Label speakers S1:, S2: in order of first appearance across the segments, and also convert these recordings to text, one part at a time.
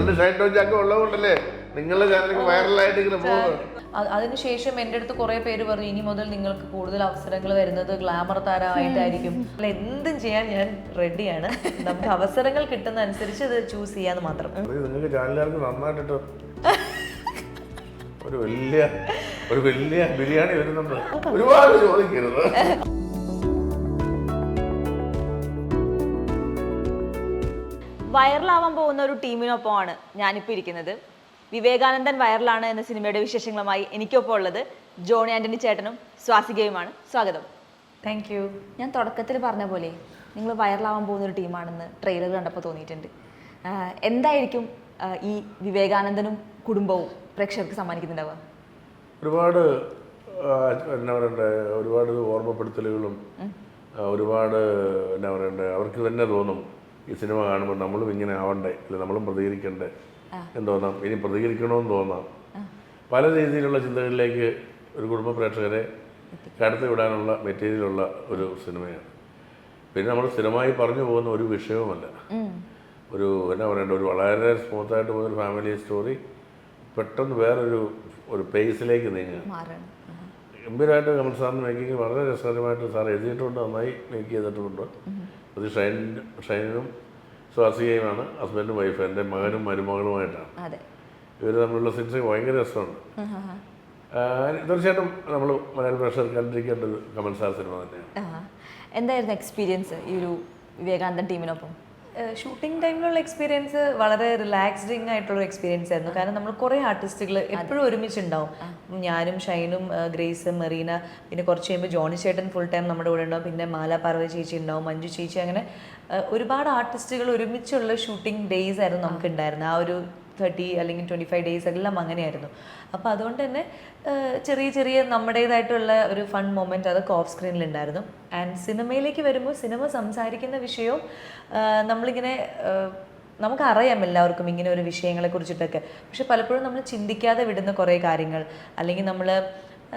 S1: അതുകൊണ്ട് ഷൈൻ ജാക്ക് ഉള്ളതുകൊണ്ടല്ലേ നിങ്ങളുടെ ചാനലിലേക്ക് വൈറലായിട്ട് ഇങ്ങനെ പോകുന്നത്?
S2: അതിനുശേഷം എന്റെ അടുത്ത് കുറെ പേര് പറഞ്ഞു ഇനി മുതൽ നിങ്ങൾക്ക് കൂടുതൽ അവസരങ്ങൾ വരുന്നത് ഗ്ലാമർ താരമായിട്ടായിരിക്കും. അല്ല എന്തും ചെയ്യാൻ ഞാൻ റെഡിയാണ് നമുക്ക് അവസരങ്ങൾ കിട്ടുന്ന അനുസരിച്ച് ഇത് ചൂസ് ചെയ്യാന്ന് മാത്രം.
S1: നിങ്ങൾക്ക് ചാനലുകാർക്ക് നന്നായിട്ടിട്ട് ഒരു വലിയ ഒരു വലിയ ബിരിയാണി വരുന്നുണ്ട്. ഒരുപാട് ചോദിക്കരുത്.
S3: വൈറലാവാൻ പോകുന്ന ഒരു ടീമിനൊപ്പമാണ് ഞാനിപ്പോൾ ഇരിക്കുന്നത്. വിവേകാനന്ദൻ വൈറലാണ് എന്ന സിനിമയുടെ വിശേഷങ്ങളുമായി എനിക്കൊപ്പം ഉള്ളത് ജോണി ആന്റണി ചേട്ടനും സ്വാസികയുമാണ്. സ്വാഗതം.
S2: താങ്ക് യു
S3: ഞാൻ തുടക്കത്തിൽ പറഞ്ഞ പോലെ നിങ്ങൾ വൈറലാവാൻ പോകുന്ന ഒരു ടീമാണെന്ന് ട്രെയിലർ കണ്ടപ്പോൾ തോന്നിയിട്ടുണ്ട്. എന്തായിരിക്കും ഈ വിവേകാനന്ദനും കുടുംബവും പ്രേക്ഷകർക്ക് സമ്മാനിക്കുന്നുണ്ടാവുക?
S1: ഒരുപാട് എന്നാ പറയണ്ടേ ഒരുപാട് ഓർമ്മപ്പെടുത്തലുകളും ഒരുപാട് എന്നാ പറയണ്ടേ അവർക്ക് തന്നെ തോന്നും. ഈ സിനിമ കാണുമ്പോൾ നമ്മളും ഇങ്ങനെ ആവണ്ടേ? അല്ലെ നമ്മളും പ്രതികരിക്കണ്ടേ? എന്ന് തോന്നാം. ഇനി പ്രതികരിക്കണമെന്ന് തോന്നാം. പല രീതിയിലുള്ള ചിന്തകളിലേക്ക് ഒരു കുടുംബ പ്രേക്ഷകരെ കടത്തി വിടാനുള്ള മെറ്റീരിയലുള്ള ഒരു സിനിമയാണ്. പിന്നെ നമ്മൾ സ്ഥിരമായി പറഞ്ഞു പോകുന്ന ഒരു വിഷയവുമല്ല ഒരു എന്നാ പറയണ്ട? ഒരു വളരെ സ്മൂത്തായിട്ട് പോകുന്ന ഒരു ഫാമിലി സ്റ്റോറി പെട്ടെന്ന് വേറൊരു ഒരു പേസിലേക്ക് നീങ്ങുക. ഗംഭീരമായിട്ട് കമൽ സാറിന് മേക്കിങ് വളരെ രസകരമായിട്ട് സാർ എഴുതിയിട്ടുണ്ട് നന്നായി മേക്ക് ചെയ്തിട്ടുമുണ്ട് അത് ഷൈൻ ഷൈനും സ്വാസികയുമാണ് ഹസ്ബൻഡും വൈഫ് എന്റെ മകനും മരുമകളുമായിട്ടാണ്. ഇവർ തമ്മിലുള്ള സീൻസ് ഭയങ്കര രസമാണ്. തീർച്ചയായിട്ടും നമ്മൾ മലയാള പ്രേക്ഷകർ കണ്ടിരിക്കേണ്ട ഒരു കമൽ സാർ സിനിമ തന്നെയാണ്.
S3: എന്തായിരുന്നു എക്സ്പീരിയൻസ് ഈ ഒരു വിവേകാനന്ദ ടീമിനൊപ്പം
S2: ഷൂട്ടിംഗ് ടൈമിലുള്ള എക്സ്പീരിയൻസ് വളരെ റിലാക്സ്ഡിങ് ആയിട്ടുള്ള എക്സ്പീരിയൻസ് ആയിരുന്നു. കാരണം നമ്മൾ കുറേ ആർട്ടിസ്റ്റുകൾ എപ്പോഴും ഒരുമിച്ചുണ്ടാവും. ഞാനും ഷൈനും ഗ്രേസ് മെറീന പിന്നെ കുറച്ച് കഴിയുമ്പോൾ ജോണി ചേട്ടൻ ഫുൾ ടൈം നമ്മുടെ കൂടെ ഉണ്ടാവും. പിന്നെ മാല പാർവതി ചേച്ചി ഉണ്ടാവും മഞ്ജു ചേച്ചി അങ്ങനെ ഒരുപാട് ആർട്ടിസ്റ്റുകൾ ഒരുമിച്ചുള്ള ഷൂട്ടിംഗ് ഡേയ്സ് ആയിരുന്നു നമുക്ക് ഉണ്ടായിരുന്നത് ആ ഒരു തേർട്ടി അല്ലെങ്കിൽ ട്വന്റി ഫൈവ് ഡേയ്സ് എല്ലാം അങ്ങനെയായിരുന്നു. അപ്പോൾ അതുകൊണ്ട് തന്നെ ചെറിയ ചെറിയ നമ്മുടേതായിട്ടുള്ള ഒരു ഫൺ മൊമെന്റ് അതൊക്കെ ഓഫ് സ്ക്രീനിൽ ഉണ്ടായിരുന്നു ആൻഡ് സിനിമയിലേക്ക് വരുമ്പോൾ സിനിമ സംസാരിക്കുന്ന വിഷയവും നമ്മളിങ്ങനെ നമുക്ക് നമുക്കറിയാം എല്ലാവർക്കും ഇങ്ങനെ ഒരു വിഷയങ്ങളെ കുറിച്ചിട്ടൊക്കെ. പക്ഷെ പലപ്പോഴും നമ്മൾ ചിന്തിക്കാതെ വിടുന്ന കുറേ കാര്യങ്ങൾ. അല്ലെങ്കിൽ നമ്മൾ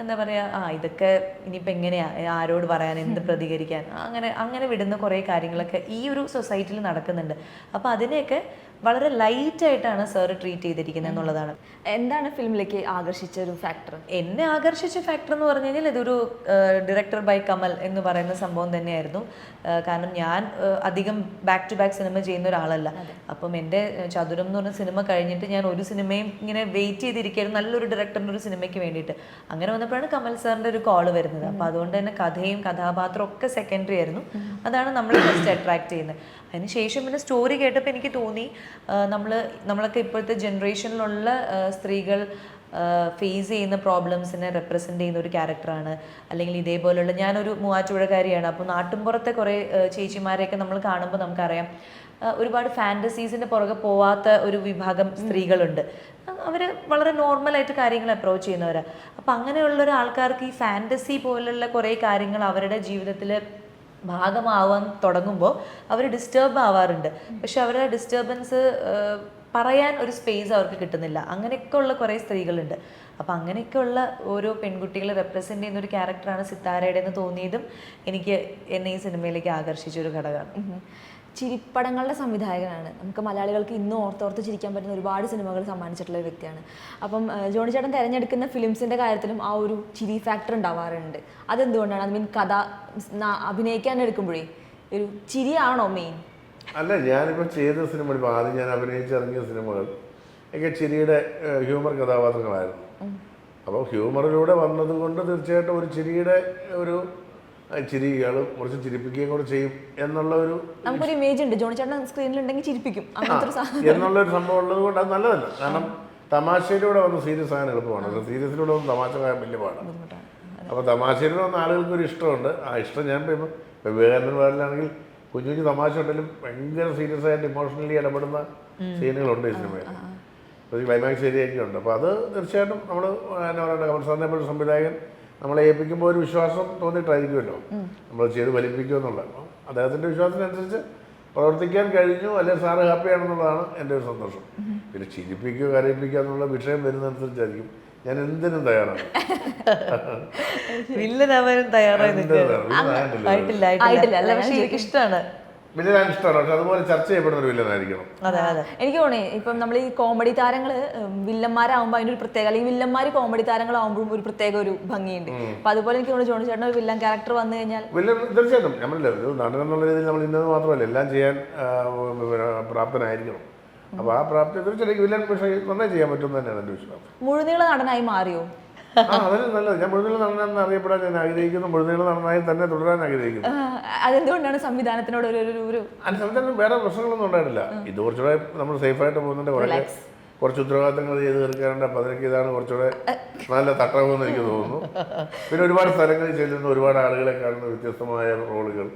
S2: എന്താ പറയുക ആ ഇതൊക്കെ ഇനിയിപ്പോൾ എങ്ങനെയാണ് ആരോട് പറയാൻ? എന്ത് പ്രതികരിക്കാൻ? അങ്ങനെ അങ്ങനെ വിടുന്ന കുറേ കാര്യങ്ങളൊക്കെ ഈ ഒരു സൊസൈറ്റിയിൽ നടക്കുന്നുണ്ട്. അപ്പോൾ അതിനെയൊക്കെ വളരെ ലൈറ്റ് ആയിട്ടാണ് സാർ ട്രീറ്റ് ചെയ്തിരിക്കുന്നത് എന്നുള്ളതാണ്.
S3: എന്താണ് ഫിലിമിലേക്ക് ആകർഷിച്ച ഒരു ഫാക്ടർ
S2: എന്നെ ആകർഷിച്ച ഫാക്ടർ എന്ന് പറഞ്ഞു കഴിഞ്ഞാൽ ഇതൊരു ഡയറക്ടർ ബൈ കമൽ എന്ന് പറയുന്ന സംഭവം തന്നെയായിരുന്നു. കാരണം ഞാൻ അധികം ബാക്ക് ടു ബാക്ക് സിനിമ ചെയ്യുന്ന ഒരാളല്ല. അപ്പം എന്റെ ചതുരം എന്ന് പറഞ്ഞ സിനിമ കഴിഞ്ഞിട്ട് ഞാൻ ഒരു സിനിമയും ഇങ്ങനെ വെയിറ്റ് ചെയ്തിരിക്കുകയായിരുന്നു നല്ലൊരു ഡയറക്ടറിന്റെ ഒരു സിനിമയ്ക്ക് വേണ്ടിയിട്ട്. അങ്ങനെ വന്നപ്പോഴാണ് കമൽ സാറിന്റെ ഒരു കോൾ വരുന്നത്. അപ്പോൾ അതുകൊണ്ട് തന്നെ കഥയും കഥാപാത്രവും ഒക്കെ സെക്കൻഡറി ആയിരുന്നു. അതാണ് നമ്മളെ ഫസ്റ്റ് അട്രാക്ട് ചെയ്യുന്നത്. അതിനുശേഷം പിന്നെ സ്റ്റോറി കേട്ടപ്പോൾ എനിക്ക് തോന്നി നമ്മൾ നമ്മളൊക്കെ ഇപ്പോഴത്തെ ജനറേഷനിലുള്ള സ്ത്രീകൾ ഫേസ് ചെയ്യുന്ന പ്രോബ്ലംസിനെ റെപ്രസെന്റ് ചെയ്യുന്ന ഒരു ക്യാരക്ടറാണ് അല്ലെങ്കിൽ ഇതേപോലെയുള്ള ഞാനൊരു മൂവാറ്റുപുഴക്കാരിയാണ് അപ്പോൾ നാട്ടിൻപുറത്തെ കുറേ ചേച്ചിമാരെയൊക്കെ നമ്മൾ കാണുമ്പോൾ നമുക്കറിയാം ഒരുപാട് ഫാന്റസീസിന്റെ പുറകെ പോവാത്ത ഒരു വിഭാഗം സ്ത്രീകളുണ്ട്. അവർ വളരെ നോർമലായിട്ട് കാര്യങ്ങൾ അപ്രോച്ച് ചെയ്യുന്നവരാണ് അപ്പം അങ്ങനെയുള്ള ഒരു ആൾക്കാർക്ക് ഈ ഫാന്റസി പോലുള്ള കുറേ കാര്യങ്ങൾ അവരുടെ ജീവിതത്തിൽ ഭാഗമാവാൻ തുടങ്ങുമ്പോൾ അവർ ഡിസ്റ്റർബ് ആവാറുണ്ട്. പക്ഷെ അവരുടെ ഡിസ്റ്റർബൻസ് പറയാൻ ഒരു സ്പേസ് അവർക്ക് കിട്ടുന്നില്ല. അങ്ങനെയൊക്കെ ഉള്ള കുറേ സ്ത്രീകളുണ്ട്. അപ്പം അങ്ങനെയൊക്കെയുള്ള ഓരോ പെൺകുട്ടികളെ റെപ്രസെന്റ് ചെയ്യുന്ന ഒരു ക്യാരക്ടറാണ് സിത്താരയുടെ എന്ന് തോന്നിയതും എനിക്ക് എന്നെ ഈ സിനിമയിലേക്ക് ആകർഷിച്ച ഒരു ഘടകമാണ്.
S3: ചിരിപ്പടങ്ങളുടെ സംവിധായകനാണ്. നമുക്ക് മലയാളികൾക്ക് ഇന്നും ഓർത്തോർത്ത് ചിരിക്കാൻ പറ്റുന്ന ഒരുപാട് സിനിമകൾ സമ്മാനിച്ചിട്ടുള്ള ഒരു വ്യക്തിയാണ്. അപ്പം ജോണി ചേട്ടൻ തിരഞ്ഞെടുക്കുന്ന ഫിലിംസിന്റെ കാര്യത്തിലും ആ ഒരു ചിരി ഫാക്ടർ ഉണ്ടാവാറുണ്ട്. അതെന്തുകൊണ്ടാണ്? ഐ മീൻ കഥ അഭിനയിക്കാൻ എടുക്കുമ്പോഴേ ഒരു ചിരിയാണോ മെയിൻ
S1: അല്ല ഞാനിപ്പോൾ ചെയ്ത സിനിമ ഇപ്പോൾ ആദ്യം ഞാൻ അഭിനയിച്ചിറങ്ങിയ സിനിമകൾ ഒക്കെ ചിരിയുടെ ഹ്യൂമർ കഥാപാത്രങ്ങളായിരുന്നു. അപ്പോൾ ഹ്യൂമറിലൂടെ വന്നത് കൊണ്ട് തീർച്ചയായിട്ടും ഒരു ചിരിയുടെ ഒരു ചിരികൾ കുറച്ച് ചിരിപ്പിക്കുകയും കൂടെ ചെയ്യും എന്നുള്ള ഒരു
S3: നമുക്കൊരു ഇമേജ് ഉണ്ട്. ജോണി ചേട്ടൻ സ്ക്രീനിൽ ഉണ്ടെങ്കിൽ ചിരിപ്പിക്കും അങ്ങനത്തെ ഒരു
S1: സംഭവം ഉള്ളത് കൊണ്ട് അത് നല്ലതല്ല. കാരണം തമാശയിലൂടെ വന്ന് സീരിയസ് ആകാൻ എളുപ്പമാണ്. സീരിയസിലൂടെ വന്ന് തമാശ പറയാൻ വലിയ പാടാണ്. അപ്പോൾ തമാശയിലൂടെ വന്ന ആളുകൾക്ക് ഒരു ഇഷ്ടമുണ്ട്. ആ ഇഷ്ടം ഞാൻ ഇപ്പം വിവേകാനന്ദൻ വാരിലാണെങ്കിൽ കുഞ്ഞു കുഞ്ഞു തമാശ ഉണ്ടെങ്കിലും ഭയങ്കര സീരിയസ് ആയിട്ട് ഇമോഷണലി ഇടപെടുന്ന സീനുകളുണ്ട് ഈ സിനിമയിൽ. ക്ലൈമാക്സ് ഏരിയയൊക്കെ ഉണ്ട് അപ്പോൾ അത് തീർച്ചയായിട്ടും നമ്മൾ എന്നാ പറയണ്ട കമൽ സാറിനെ പോലെ സംവിധായകൻ നമ്മളെ ഏൽപ്പിക്കുമ്പോൾ ഒരു വിശ്വാസം തോന്നിയിട്ടായിരിക്കുമല്ലോ. നമ്മൾ ചെയ്ത് ഫലിപ്പിക്കുമെന്നുള്ള അപ്പം അദ്ദേഹത്തിന്റെ വിശ്വാസത്തിനനുസരിച്ച് പ്രവർത്തിക്കാൻ കഴിഞ്ഞു അല്ലെങ്കിൽ സാറ് ഹാപ്പിയാണെന്നുള്ളതാണ് എന്റെ ഒരു സന്തോഷം. പിന്നെ ചിരിപ്പിക്കുക കരയിപ്പിക്കുക എന്നുള്ള വിഷയം വരുന്നതനുസരിച്ചായിരിക്കും. ഞാൻ എന്തിനും തയ്യാറാണ്.
S2: വില്ലനാവാനും തയ്യാറായി. ആയിട്ടില്ല.
S3: അല്ല,
S2: പക്ഷെ
S1: വില്ലനാണ് ഇഷ്ടമാണ് പക്ഷെ അതുപോലെ ചർച്ച ചെയ്യപ്പെടുന്ന ഒരു വില്ലനായിരിക്കണം.
S2: അതെ അതെ.
S3: എനിക്ക് തോന്നി ഇപ്പം നമ്മൾ ഈ കോമഡി താരങ്ങൾ വില്ലന്മാരാകുമ്പോൾ അതിന്റെ ഒരു പ്രത്യേക അല്ലെങ്കിൽ വില്ലന്മാർ കോമഡി താരങ്ങളാകുമ്പോഴും ഒരു പ്രത്യേക ഒരു ഭംഗിയുണ്ട്. അപ്പൊ അതുപോലെ എനിക്ക് തോന്നുന്നു ജോണി ചേട്ടൻ ഒരു വില്ലൻ ക്യാരക്ടർ വന്നു കഴിഞ്ഞാൽ
S1: വില്ലൻ തീർച്ചയായിട്ടും. നമ്മളില്ല ഒരു നടൻ എന്നുള്ള രീതിയിൽ നമ്മൾ ഇന്നത് മാത്രമല്ല എല്ലാം ചെയ്യാൻ പ്രാപ്തനായിരിക്കണം. അപ്പൊ ആ പ്രാപ്തി തീർച്ചയായിട്ടും വില്ലൻ പക്ഷേ നന്നായി ചെയ്യാൻ പറ്റും തന്നെയാണ് എന്റെ വിശ്വാസം.
S3: മുഴുനീള നടനായി മാറിയോ?
S1: നല്ലത്. ഞാൻ മുഴുനീള നടനെന്ന് അറിയപ്പെടാൻ ഞാൻ ആഗ്രഹിക്കുന്നു. മുഴുനീള നടനായി തന്നെ തുടരാൻ ആഗ്രഹിക്കുന്നു.
S3: അതെന്തുകൊണ്ടാണ് സംവിധാനത്തിനോട് ഒരു ഒരു-
S1: വേറെ പ്രശ്നങ്ങളൊന്നും ഉണ്ടായിട്ടില്ല. ഇത് കുറച്ചുകൂടെ നമ്മൾ സേഫായിട്ട് പോകുന്നുണ്ട് കുറേ കുറച്ച് ഉത്തരവാദിത്തങ്ങൾ ചെയ്ത് തീർക്കാറുണ്ട്. അപ്പൊ അതിനൊക്കെ ഇതാണ് കുറച്ചുകൂടെ നല്ല തട്ടകമെന്ന് എനിക്ക് തോന്നുന്നു. പിന്നെ ഒരുപാട് സ്ഥലങ്ങളിൽ ചെല്ലുന്ന ഒരുപാട് ആളുകളെ കാണുന്ന വ്യത്യസ്തമായ റോളുകൾ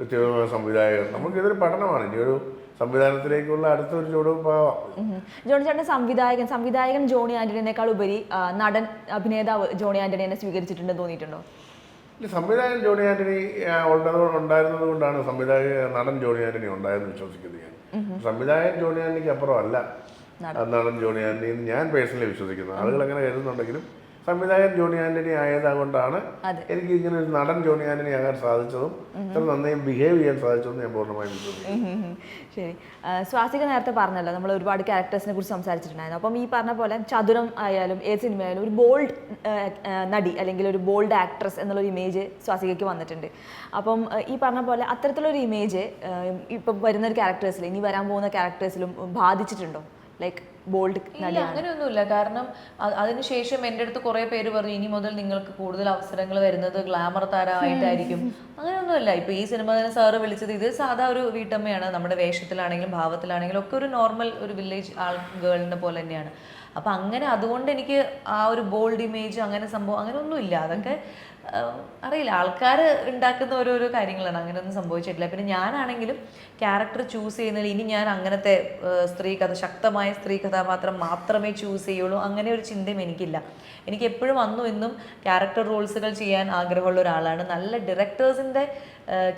S1: വ്യത്യസ്തമായ സംവിധായകർ. നമുക്ക് ഇതൊരു പഠനമാണ്. ഇനി ഒരു സംവിധാനത്തിലേക്കുള്ള അടുത്തൊരു ചുവടുവെപ്പാവാം
S3: ഉം. ജോണി ചേട്ടൻ സംവിധായകൻ സംവിധായകൻ ജോണി ആന്റണിയേക്കാൾ ഉപരി നടൻ അഭിനേതാവ് ജോണി ആന്റണിയെ സ്വീകരിച്ചിട്ടുണ്ടെന്ന് തോന്നിയിട്ടുണ്ടോ?
S1: സംവിധായകൻ ജോണി ആന്റണി ഉള്ളത് ഉണ്ടായിരുന്നത് കൊണ്ടാണ് സംവിധായക നടൻ ജോണി ആന്റണി ഉണ്ടായെന്ന് വിശ്വസിക്കുന്നത് ഞാൻ. സംവിധായകൻ ജോണി ആന്റണിക്ക് അപ്പുറം അല്ല നടൻ ജോണി ആന്റണി എന്ന് ഞാൻ പേഴ്സണലി വിശ്വസിക്കുന്നത് ആളുകൾ അങ്ങനെ കരുതുന്നുണ്ടെങ്കിലും സംവിധായകൻ ജോണി ആന്റണി ആയതുകൊണ്ടാണ്. എനിക്ക് ഇങ്ങനെ ഒരു നടൻ ജോണി ആന്റണി ആകാൻ സാധിച്ചതും ഇത്ര നന്നായി ബിഹേവ് ചെയ്യാൻ സാധിച്ചതും ഞാൻ പൂർണമായും വിശ്വസിക്കുന്നു.
S3: ശരി. സ്വാസിക നേരത്തെ പറഞ്ഞല്ലോ നമ്മൾ ഒരുപാട് ക്യാരക്ടേഴ്സിനെ കുറിച്ച് സംസാരിച്ചിട്ടുണ്ടായിരുന്നു. അപ്പം ഈ പറഞ്ഞ പോലെ ചതുരം ആയാലും ഏത് സിനിമ ആയാലും ഒരു ബോൾഡ് നടി അല്ലെങ്കിൽ ഒരു ബോൾഡ് ആക്ട്രസ് എന്നുള്ളൊരു ഇമേജ് സ്വാസികയ്ക്ക് വന്നിട്ടുണ്ട്. അപ്പം ഈ പറഞ്ഞ പോലെ അത്തരത്തിലൊരു ഇമേജ് ഇപ്പം വരുന്ന ഒരു ക്യാരക്ടേഴ്സിൽ ഇനി വരാൻ പോകുന്ന ക്യാരക്ടേഴ്സിലും ബാധിച്ചിട്ടുണ്ടോ? ലൈക്ക് ബോൾഡ്
S2: ഇല്ല അങ്ങനെയൊന്നുമില്ല. കാരണം അതിനുശേഷം എന്റെ അടുത്ത് കുറെ പേര് പറഞ്ഞു ഇനി മുതൽ നിങ്ങൾക്ക് കൂടുതൽ അവസരങ്ങൾ വരുന്നത് ഗ്ലാമർ താരമായിട്ടായിരിക്കും. അങ്ങനെയൊന്നുമില്ല. ഇപ്പൊ ഈ സിനിമ തന്നെ സാറ് വിളിച്ചത് ഇത് സാധാ ഒരു വീട്ടമ്മയാണ്. നമ്മുടെ വേഷത്തിലാണെങ്കിലും ഭാവത്തിലാണെങ്കിലും ഒക്കെ ഒരു നോർമൽ ഒരു വില്ലേജ് ആൾ ഗേളിനെ പോലെ തന്നെയാണ്. അപ്പൊ അങ്ങനെ അതുകൊണ്ട് എനിക്ക് ആ ഒരു ബോൾഡ് ഇമേജ് അങ്ങനെ സംഭവം അങ്ങനെ ഒന്നുമില്ല അതൊക്കെ അറിയില്ല. ആൾക്കാർ ഉണ്ടാക്കുന്ന ഓരോരോ കാര്യങ്ങളാണ്. അങ്ങനെയൊന്നും സംഭവിച്ചിട്ടില്ല. പിന്നെ ഞാനാണെങ്കിലും ക്യാരക്ടർ ചൂസ് ചെയ്യുന്നതിൽ ഇനി ഞാൻ അങ്ങനത്തെ സ്ത്രീ കഥ ശക്തമായ സ്ത്രീ കഥാപാത്രം മാത്രമേ ചൂസ് ചെയ്യുള്ളൂ. അങ്ങനെ ഒരു ചിന്തയും എനിക്കില്ല. എനിക്ക് എപ്പോഴും വന്നു എന്നും ക്യാരക്ടർ റോൾസുകൾ ചെയ്യാൻ ആഗ്രഹമുള്ള ഒരാളാണ്. നല്ല ഡയറക്ടേഴ്സിന്റെ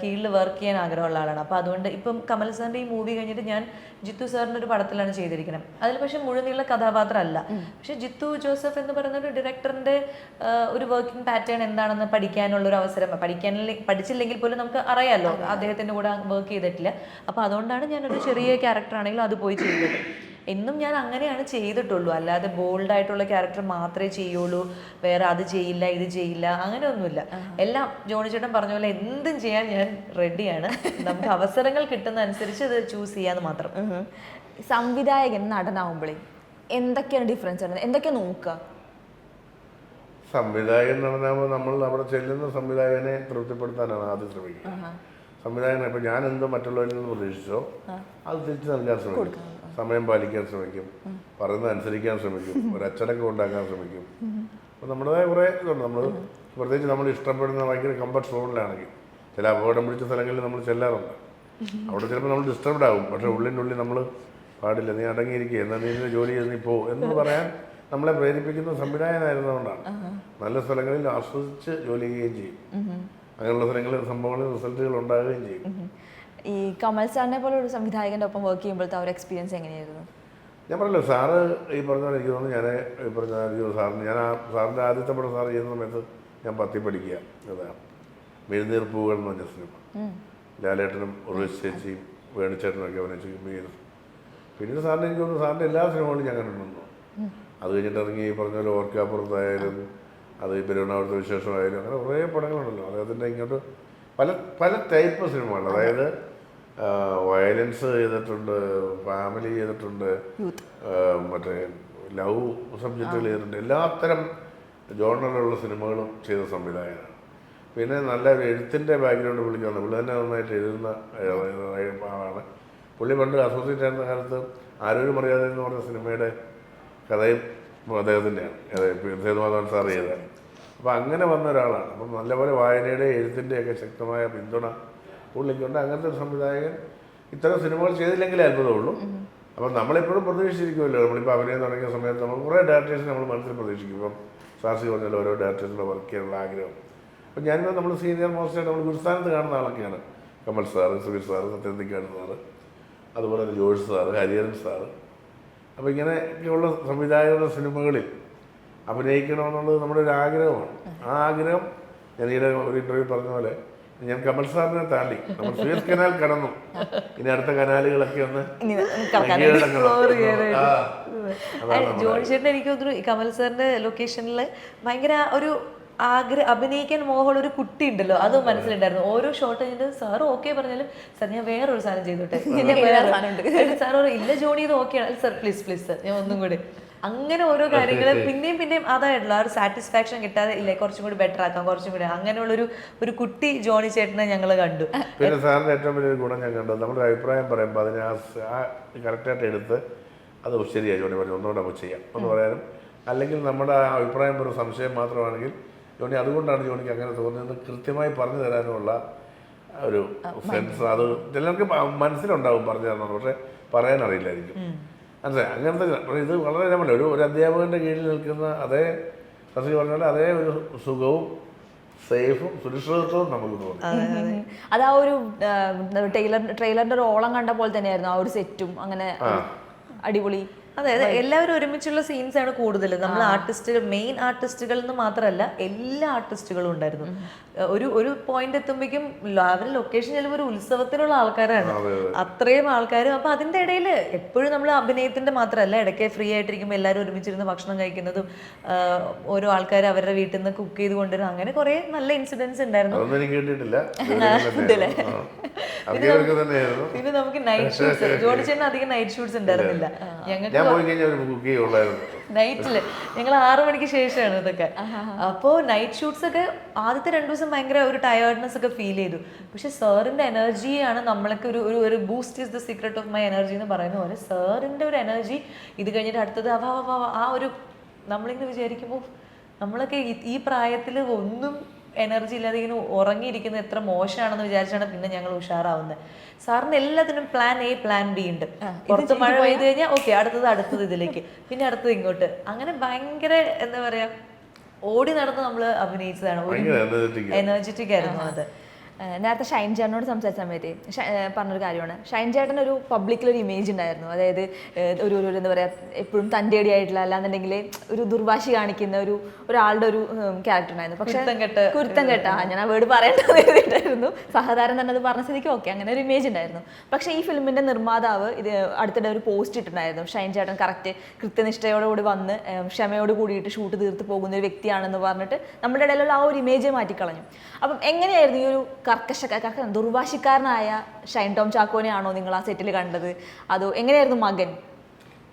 S2: കീഴിൽ വർക്ക് ചെയ്യാൻ ആഗ്രഹമുള്ള ആളാണ്. അപ്പോൾ അതുകൊണ്ട് ഇപ്പം കമൽ സാറിന്റെ ഈ മൂവി കഴിഞ്ഞിട്ട് ഞാൻ ജിത്തു സാറിന്റെ ഒരു പടത്തിലാണ് ചെയ്തിരിക്കുന്നത്. അതിൽ പക്ഷെ മുഴുനീള കഥാപാത്രമല്ല. പക്ഷേ ജിത്തു ജോസഫ് എന്ന് പറയുന്ന ഒരു ഡയറക്ടറിന്റെ ഒരു വർക്കിംഗ് പാറ്റേൺ എന്താണെന്ന് പഠിക്കാനുള്ള ഒരു അവസരം. പഠിക്കാൻ പഠിച്ചില്ലെങ്കിൽ പോലും നമുക്ക് അറിയാമല്ലോ അദ്ദേഹത്തിന്റെ കൂടെ വർക്ക് ചെയ്തിട്ടില്ല. അപ്പോൾ അതുകൊണ്ടാണ് ഞാനൊരു ചെറിയ ക്യാരക്ടർ ആണെങ്കിലും അത് പോയി ചെയ്തത്. എന്നും ഞാൻ അങ്ങനെയാണ് ചെയ്തിട്ടുള്ളൂ. അല്ലാതെ ബോൾഡ് ആയിട്ടുള്ള ക്യാരക്ടർ മാത്രമേ ചെയ്യുള്ളൂ. വേറെ അത് ചെയ്യില്ല ഇത് ചെയ്യില്ല അങ്ങനെ ഒന്നുമില്ല എല്ലാം ജോണി ചേട്ടൻ പറഞ്ഞ പോലെ എന്തും ചെയ്യാൻ ഞാൻ റെഡിയാണ് നമുക്ക് അവസരങ്ങൾ കിട്ടുന്ന അനുസരിച്ച് ഇത് ചൂസ് ചെയ്യാന്ന് മാത്രം.
S3: സംവിധായകൻ നടനാവുമ്പോഴേ എന്തൊക്കെയാണ് ഡിഫറൻസ് എന്തൊക്കെ നോക്കുക?
S1: സംവിധായകൻ നടനാകുമ്പോൾ നമ്മൾ അവിടെ ചെല്ലുന്ന സംവിധായകനെ തൃപ്തിപ്പെടുത്താനാണ് ആദ്യം ശ്രമിക്കുക സംവിധായകൻ ഇപ്പം ഞാൻ എന്തോ മറ്റുള്ളവരിൽ നിന്ന് പ്രതീക്ഷിച്ചോ അത് തിരിച്ചു നൽകാൻ ശ്രമിക്കും. സമയം പാലിക്കാൻ ശ്രമിക്കും. പറയുന്നത് അനുസരിക്കാൻ ശ്രമിക്കും. ഒരു അച്ചടക്കം ഉണ്ടാക്കാൻ ശ്രമിക്കും. അപ്പോൾ നമ്മുടേതായ കുറേ ഇതുണ്ട്. നമ്മൾ പ്രത്യേകിച്ച് നമ്മൾ ഇഷ്ടപ്പെടുന്ന ഭയങ്കര കംഫർട്ട് സോണിലാണെങ്കിൽ ചില അപകടം പിടിച്ച സ്ഥലങ്ങളിൽ നമ്മൾ ചെല്ലാറുണ്ട്. അവിടെ ചിലപ്പോൾ നമ്മൾ ഡിസ്റ്റർബ്ഡ് ആകും പക്ഷേ ഉള്ളിന്റെ ഉള്ളിൽ നമ്മൾ പാടില്ല നീ അടങ്ങിയിരിക്കുക എന്നാൽ നീ ജോലി ചെയ്ത് നീ പോ എന്ന് പറയാൻ നമ്മളെ പ്രേരിപ്പിക്കുന്ന സംവിധായകനായിരുന്നതുകൊണ്ടാണ്. നല്ല സ്ഥലങ്ങളിൽ ആസ്വദിച്ച് ജോലി ചെയ്യുകയും ചെയ്യും. അങ്ങനെയുള്ള സ്ഥലങ്ങളിൽ സംഭവങ്ങളിൽ റിസൾട്ടുകൾ ഉണ്ടാകുകയും ചെയ്യും.
S3: ഈ കമൽ സാറിനെ പോലെ ഒരു സംവിധായകന്റെ ഒപ്പം വർക്ക് ചെയ്യുമ്പോഴത്തെ അവരുടെ എക്സ്പീരിയൻസ് എങ്ങനെയായിരുന്നു?
S1: ഞാൻ പറഞ്ഞല്ലോ സാറ് ഈ പറഞ്ഞ എനിക്ക് തോന്നുന്നു ഞാൻ ഈ പറഞ്ഞ സാറിന് ഞാൻ ആ സാറിന്റെ ആദ്യത്തെ പടം സാർ ചെയ്യുന്ന സമയത്ത് ഞാൻ പത്തി പഠിക്കുക അതാ. മെഴുന്നീർപ്പൂകൾ എന്ന് പറഞ്ഞ സിനിമ. ലാലേട്ടനും ഉറവശ് ചേച്ചിയും വേണുചേട്ടനും ഒക്കെ അവനെ ചെയ്യുമ്പോൾ പിന്നീട് സാറിന് എനിക്ക് തോന്നുന്നു സാറിന്റെ എല്ലാ സിനിമകളും ഞാൻ കണ്ടിട്ടുണ്ടോ അത് കഴിഞ്ഞിട്ട് ഇറങ്ങി ഈ പറഞ്ഞ പോലെ ഓർക്കാപ്പുറത്തായാലും അത് ഈ പെരുവണ്ണാമത്തെ വിശേഷമായാലും അങ്ങനെ കുറേ പടങ്ങളുണ്ടല്ലോ. അദ്ദേഹത്തിന്റെ ഇങ്ങോട്ട് പല പല ടൈപ്പ് സിനിമകൾ അതായത് വയലൻസ് ചെയ്തിട്ടുണ്ട് ഫാമിലി ചെയ്തിട്ടുണ്ട് മറ്റേ ലവ് സബ്ജക്റ്റുകൾ ചെയ്തിട്ടുണ്ട്. എല്ലാത്തരം ജോണറിലുള്ള സിനിമകളും ചെയ്ത സംവിധായകനാണ്. പിന്നെ നല്ല ഒരു എഴുത്തിന്റെ ബാക്ക്ഗ്രൗണ്ട് പുള്ളിക്കാണ്. പുള്ളി തന്നെ നന്നായിട്ട് എഴുതുന്ന ആളാണ്. പുള്ളി പണ്ട് അസോസിയേറ്റ് ആയിരുന്ന കാലത്ത് ആരോഗ്യം അറിയാതെ എന്ന് പറഞ്ഞ സിനിമയുടെ കഥയും അദ്ദേഹത്തിന്റെയാണ് സേതുമാധവൻ സാർ ചെയ്ത. അപ്പം അങ്ങനെ വന്ന ഒരാളാണ്. അപ്പം നല്ലപോലെ വായനയുടെ എഴുത്തിന്റെയൊക്കെ ശക്തമായ പിന്തുണ പുള്ളിക്കുണ്ട്. അങ്ങനത്തെ ഒരു സംവിധായകൻ ഇത്തരം സിനിമകൾ ചെയ്തില്ലെങ്കിലേ അത്ഭുതമുള്ളൂ. അപ്പം നമ്മളെപ്പോഴും പ്രതീക്ഷിച്ചിരിക്കുമല്ലോ. നമ്മളിപ്പോൾ അഭിനയം തുടങ്ങിയ സമയത്ത് നമ്മൾ കുറേ ഡയറക്ടേഴ്സ് നമ്മൾ മനസ്സിൽ പ്രതീക്ഷിക്കും. ഇപ്പം സാർസി പറഞ്ഞാൽ ഓരോ ഡയറക്ടേഴ്സിന്റെ വർക്ക് ചെയ്യാനുള്ള ആഗ്രഹം. അപ്പം ഞാനിപ്പോൾ നമ്മൾ സീനിയർ മോസ്റ്റായിട്ട് നമ്മൾ ഗുരുസ്ഥാനത്ത് കാണുന്ന ആളൊക്കെയാണ്. Kamal sir Subeer sir Sathyan Anthikad sir അതുപോലെ തന്നെ ജോഷ് സാറ് ഹരിഹരൻ സാറ്. അപ്പോൾ ഇങ്ങനെയൊക്കെയുള്ള സംവിധായകരുടെ സിനിമകളിൽ അഭിനയിക്കണമെന്നുള്ളത് നമ്മുടെ ഒരു ആഗ്രഹമാണ്. ആ ആഗ്രഹം ഞാൻ ഈയിടെ ഒരു ഇന്റർവ്യൂ പറഞ്ഞ പോലെ ഞാൻ കമൽ സാറിനെ താണ്ടി നമ്മൾ സുയസ് കനാൽ കടന്നു. ഇനി അടുത്ത കനാലുകളൊക്കെ ഒന്ന്
S2: ജോൺ ചേട്ടൻ എനിക്ക് തോന്നുന്നു കമൽ സാറിന്റെ ലൊക്കേഷനിൽ ഭയങ്കര ഒരു ആഗ്രഹ അഭിനയിക്കാൻ മോഹമുള്ള ഒരു കുട്ടി ഉണ്ടല്ലോ അത്. മനസ്സിലുണ്ടായിരുന്നു. ഓരോ ഷോട്ട് കഴിഞ്ഞിട്ട് സാർ ഓക്കെ പറഞ്ഞാലും സാർ ഞാൻ വേറൊരു സാധനം ചെയ്തോട്ടെ? വേറെ സാർ ഇല്ല ജോണി ഇത് ഓക്കെയാണ് സാർ പ്ലീസ് പ്ലീസ് സാർ ഞാൻ ഒന്നും കൂടി. അങ്ങനെ ഓരോ കാര്യങ്ങൾ പിന്നെയും പിന്നെയും അതായിട്ടുള്ള ആ ഒരു സാറ്റിസ്ഫാക്ഷൻ കിട്ടാതെ ഇല്ലേ കുറച്ചും കൂടി ബെറ്റർ ആക്കാം കുറച്ചും കൂടി അങ്ങനെയുള്ളൊരു ഒരു കുട്ടി ജോണി ചേട്ടനെ ഞങ്ങൾ കണ്ടു.
S1: പിന്നെ സാറിന്റെ ഏറ്റവും വലിയൊരു ഗുണം ഞാൻ കണ്ടത് നമ്മുടെ ഒരു അഭിപ്രായം പറയുമ്പോൾ അതിനെ ആ കറക്റ്റായിട്ട് എടുത്ത് അത് ശരിയായി ജോണി പറഞ്ഞു ഒന്നുകൂടെ നമുക്ക് ചെയ്യാം. എന്ന് പറയാനും അല്ലെങ്കിൽ നമ്മുടെ അഭിപ്രായം ഒരു സംശയം മാത്രമാണെങ്കിൽ ജോണി അതുകൊണ്ടാണ് ജോണിക്ക് അങ്ങനെ തോന്നിയത് കൃത്യമായി പറഞ്ഞു തരാനുള്ള ഒരു സെൻസ് അത് ചിലർക്ക് മനസ്സിലുണ്ടാവും പറഞ്ഞു തരണം പക്ഷെ പറയാൻ അറിയില്ലായിരിക്കും. മനസ്സിലായി? അങ്ങനത്തെ ഇത് വളരെ നമ്മൾ ഒരു ഒരു അധ്യാപകന്റെ കീഴിൽ നിൽക്കുന്ന അതേ സത്യം പറഞ്ഞാൽ അതേ ഒരു സുഖവും സേഫും സുരക്ഷിതത്വവും നമുക്ക് തോന്നി.
S3: അത് ആ ഒരു ട്രെയിലർ ട്രെയിലറിന്റെ ഒരു ഓളം കണ്ട പോലെ തന്നെയായിരുന്നു. ആ ഒരു സെറ്റും അങ്ങനെ അടിപൊളി
S2: അതെ അതെ. എല്ലാവരും ഒരുമിച്ചുള്ള സീൻസ് ആണ് കൂടുതൽ നമ്മൾ ആർട്ടിസ്റ്റുകൾ മെയിൻ ആർട്ടിസ്റ്റുകൾ എന്ന് മാത്രമല്ല എല്ലാ ആർട്ടിസ്റ്റുകളും ഉണ്ടായിരുന്നു. ഒരു ഒരു പോയിന്റ് എത്തുമ്പോഴേക്കും അവർ ലൊക്കേഷൻ ചിലപ്പോൾ ഒരു ഉത്സവത്തിനുള്ള ആൾക്കാരാണ്. അത്രയും ആൾക്കാരും. അപ്പൊ അതിന്റെ ഇടയിൽ എപ്പോഴും നമ്മൾ അഭിനയത്തിന്റെ മാത്രമല്ല ഇടയ്ക്ക് ഫ്രീ ആയിട്ടിരിക്കുമ്പോൾ എല്ലാവരും ഒരുമിച്ചിരുന്ന് ഭക്ഷണം കഴിക്കുന്നതും ഓരോ ആൾക്കാർ അവരുടെ വീട്ടിൽ നിന്ന് കുക്ക് ചെയ്ത് കൊണ്ടുവരും അങ്ങനെ കുറെ നല്ല ഇൻസിഡൻസ് ഉണ്ടായിരുന്നു. പിന്നെ നമുക്ക് നൈറ്റ് ഷൂട്ട്സ് ജോഡിച്ചേട്ടന് അധികം നൈറ്റ് ഷൂട്ട്സ് ഉണ്ടായിരുന്നില്ല. ഞങ്ങൾക്ക് നൈറ്റിൽ ഞങ്ങൾ ആറു മണിക്ക് ശേഷമാണ് ഇതൊക്കെ. അപ്പോ നൈറ്റ് ഷൂട്ട്സ് ഒക്കെ ആദ്യത്തെ രണ്ടു ദിവസം ഭയങ്കര ഒരു ടയേർഡ്നെസ് ഒക്കെ ഫീൽ ചെയ്തു. പക്ഷെ സാറിന്റെ എനർജിയാണ് നമ്മൾക്ക് ഒരു ഒരു boost is the secret of my energy എന്ന് പറയുന്ന പോലെ സാറിന്റെ ഒരു എനർജി ഇത് കഴിഞ്ഞിട്ട് അടുത്തത് അവ ആ ഒരു നമ്മളിങ്ങനെ വിചാരിക്കുമ്പോൾ നമ്മളൊക്കെ ഈ പ്രായത്തിൽ ഒന്നും എനർജി ഇല്ലാതെ ഇങ്ങനെ ഉറങ്ങിയിരിക്കുന്നത് എത്ര മോശമാണെന്ന് വിചാരിച്ചാണ് പിന്നെ ഞങ്ങൾ ഉഷാറാവുന്നത്. സാറിന് എല്ലാത്തിനും പ്ലാൻ എ പ്ലാൻ ബി ഉണ്ട്. പുറത്ത് മഴ പെയ്ത് കഴിഞ്ഞാൽ ഓക്കെ അടുത്തത് അടുത്തത് ഇതിലേക്ക്. പിന്നെ അടുത്തത് ഇങ്ങോട്ട്. അങ്ങനെ ഭയങ്കര എന്താ പറയാ ഓടി നടന്ന് നമ്മൾ അഭിനയിച്ചതാണ്. എനർജറ്റിക് ആയിരുന്നു. അത്.
S3: നേരത്തെ ഷൈൻ ചേട്ടനോട് സംസാരിച്ച സമയത്ത് പറഞ്ഞൊരു കാര്യമാണ്. ഷൈൻ ചേട്ടൻ ഒരു പബ്ലിക്കിലൊരു ഇമേജ് ഉണ്ടായിരുന്നു. അതായത് ഒരു ഒരു എന്താ പറയുക എപ്പോഴും തന്റെ ആയിട്ടുള്ള അല്ലാന്നുണ്ടെങ്കിൽ ഒരു ദുർവാശി കാണിക്കുന്ന ഒരു ഒരാളുടെ ഒരു ക്യാരക്ടർ ഉണ്ടായിരുന്നു. പക്ഷേ
S2: കുരുത്തം കെട്ട
S3: ഞാൻ ആ വേർഡ് പറയേണ്ടത് എഴുതിയിട്ടായിരുന്നു സഹതാരം തന്നെ അത് പറഞ്ഞ സ്ഥിതിക്ക് ഓക്കെ അങ്ങനെ ഒരു ഇമേജ് ഉണ്ടായിരുന്നു. പക്ഷേ ഈ ഫിലിമിന്റെ നിർമ്മാതാവ് ഇത് അടുത്തിടെ ഒരു പോസ്റ്റ് ഇട്ടിട്ടുണ്ടായിരുന്നു. ഷൈൻ ചേട്ടൻ കറക്റ്റ് കൃത്യനിഷ്ഠയോടുകൂടി വന്ന് ക്ഷമയോട് കൂടിയിട്ട് ഷൂട്ട് തീർത്ത് പോകുന്ന ഒരു വ്യക്തിയാണെന്ന് പറഞ്ഞിട്ട് നമ്മുടെ ഇടയിലുള്ള ആ ഒരു ഇമേജ് മാറ്റിക്കളഞ്ഞു. അപ്പം എങ്ങനെയായിരുന്നു ഈ ഒരു കർക്കശ കർക്ക ദുർവാശിക്കാരനായ ഷൈൻ ടോം ചാക്കോനെയാണോ നിങ്ങൾ ആ സെറ്റിൽ കണ്ടത്? അതോ എങ്ങനെയായിരുന്നു മകൻ?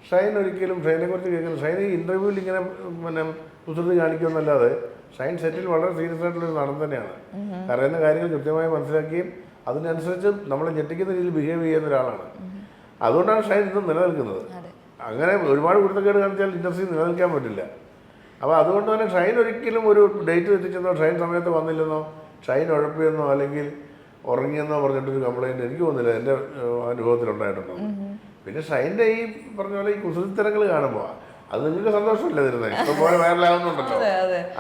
S1: ഷൈൻ ഒരിക്കലും ഷൈനെ കുറിച്ച് കേൾക്കുന്നത് ഷൈൻ ഈ ഇന്റർവ്യൂവിൽ ഇങ്ങനെ പിന്നെ കുസൃതി കാണിക്കുമെന്നല്ലാതെ ഷൈൻ സെറ്റിൽ വളരെ സീരിയസ് ആയിട്ടുള്ള ഒരു നടൻ തന്നെയാണ്. പറയുന്ന കാര്യങ്ങൾ കൃത്യമായി മനസ്സിലാക്കുകയും അതിനനുസരിച്ച് നമ്മളെ ഞെട്ടിക്കുന്ന രീതിയിൽ ബിഹേവ് ചെയ്യുന്ന ഒരാളാണ്. അതുകൊണ്ടാണ് ഷൈൻ ഇന്നും നിലനിൽക്കുന്നത്. അങ്ങനെ ഒരുപാട് കുരുത്തക്കേട് കാണിച്ചാൽ ഇൻഡസ്ട്രി നിലനിൽക്കാൻ പറ്റില്ല. അപ്പോൾ അതുകൊണ്ട് തന്നെ ഷൈൻ ഒരിക്കലും ഒരു ഡേറ്റ് തെറ്റിച്ചെന്നോ ഷൈൻ സമയത്ത് വന്നില്ലെന്നോ ഷൈൻ ഉഴപ്പിയെന്നോ അല്ലെങ്കിൽ ഉറങ്ങിയെന്നോ പറഞ്ഞിട്ടൊരു കംപ്ലൈന്റ് എനിക്ക് തോന്നുന്നില്ല. എന്റെ അനുഭവത്തിലുണ്ടായിട്ടുണ്ടോ. പിന്നെ ഷൈന്റെ ഈ പറഞ്ഞ പോലെ ഈ കുസൃത്തരങ്ങൾ കാണുമ്പോൾ അത് നിങ്ങൾക്ക് സന്തോഷമല്ലേ തരുന്നത് ഇഷ്ടം പോലെ വൈറലാകുന്നുണ്ടല്ലോ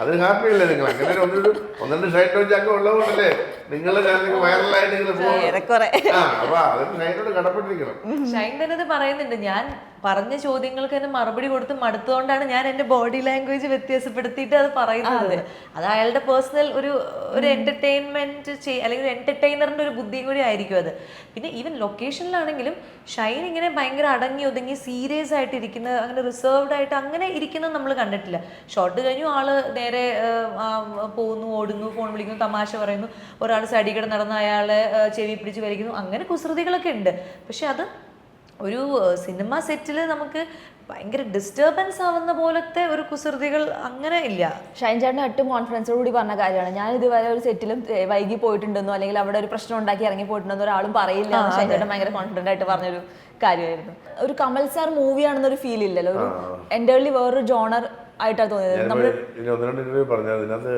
S1: അത് ഹാപ്പി അല്ലേ നിങ്ങൾ? അങ്ങനെ ഒരു ഒന്നൊരു ഒന്നുണ്ട് ഷൈൻ ടോഞ്ചാക്കം ഉള്ളതുകൊണ്ടല്ലേ നിങ്ങളുടെ വൈറലായിട്ട് നിങ്ങൾ പോകും അപ്പൊ അതിന് ഷൈനോട് കടപ്പെട്ടിരിക്കണം.
S2: ഷൈൻ തന്നെ പറയുന്നുണ്ട്. ഞാൻ പറഞ്ഞ ചോദ്യങ്ങൾക്ക് തന്നെ മറുപടി കൊടുത്ത് മടുത്തുകൊണ്ടാണ് ഞാൻ എന്റെ ബോഡി ലാംഗ്വേജ് വ്യത്യാസപ്പെടുത്തിയിട്ട് അത് പറയുന്നത്. അത്. അയാളുടെ പേഴ്സണൽ ഒരു ഒരു എന്റർടൈൻമെന്റ് അല്ലെങ്കിൽ ഒരു എന്റർടൈനറിന്റെ ഒരു ബുദ്ധിയും കൂടി ആയിരിക്കും അത്. പിന്നെ ഈവൻ ലൊക്കേഷനിലാണെങ്കിലും ഷൈൻ ഇങ്ങനെ ഭയങ്കര അടങ്ങി ഒതുങ്ങി സീരിയസ് ആയിട്ട് ഇരിക്കുന്ന അങ്ങനെ റിസർവ്ഡ് ആയിട്ട് അങ്ങനെ ഇരിക്കുന്നത് നമ്മൾ കണ്ടിട്ടില്ല. ഷോട്ട് കഴിഞ്ഞു ആൾ നേരെ പോകുന്നു ഓടുന്നു ഫോൺ വിളിക്കുന്നു തമാശ പറയുന്നു. ഒരാൾ സൈഡിൽ നടന്ന് അയാളെ ചെവി പിടിച്ച് വലിക്കുന്നു. അങ്ങനെ കുസൃതികളൊക്കെ ഉണ്ട്. പക്ഷെ അത് ഒരു സിനിമ സെറ്റിൽ നമുക്ക് ഭയങ്കര ഡിസ്റ്റർബൻസ് ആവുന്ന പോലത്തെ ഒരു കുസൃതികൾ അങ്ങനെ ഇല്ല.
S3: ഷൈൻ ചേട്ടൻ ഒട്ടും കോൺഫിഡൻസോട് കൂടി പറഞ്ഞ കാര്യമാണ്. ഞാൻ ഇതുവരെ ഒരു സെറ്റിലും വൈകി പോയിട്ടുണ്ടെന്നോ അല്ലെങ്കിൽ അവിടെ ഒരു പ്രശ്നം ഉണ്ടാക്കി ഇറങ്ങി പോയിട്ടുണ്ടെന്നോ ഒരാളും പറയില്ല ഷൈൻ ചേട്ടൻ ഭയങ്കര കോൺഫിഡന്റ് ആയിട്ട് പറഞ്ഞൊരു കാര്യമായിരുന്നു. ഒരു കമൽ സാർ മൂവിയാണെന്നൊരു ഫീൽ ഇല്ലല്ലോ. ഒരു എന്റെ വേറൊരു ജോണർ ആയിട്ടാണ് തോന്നിയത്.
S1: നമ്മൾ ഒന്ന് രണ്ട് ഇന്റർവ്യൂ പറഞ്ഞു അതിനകത്ത്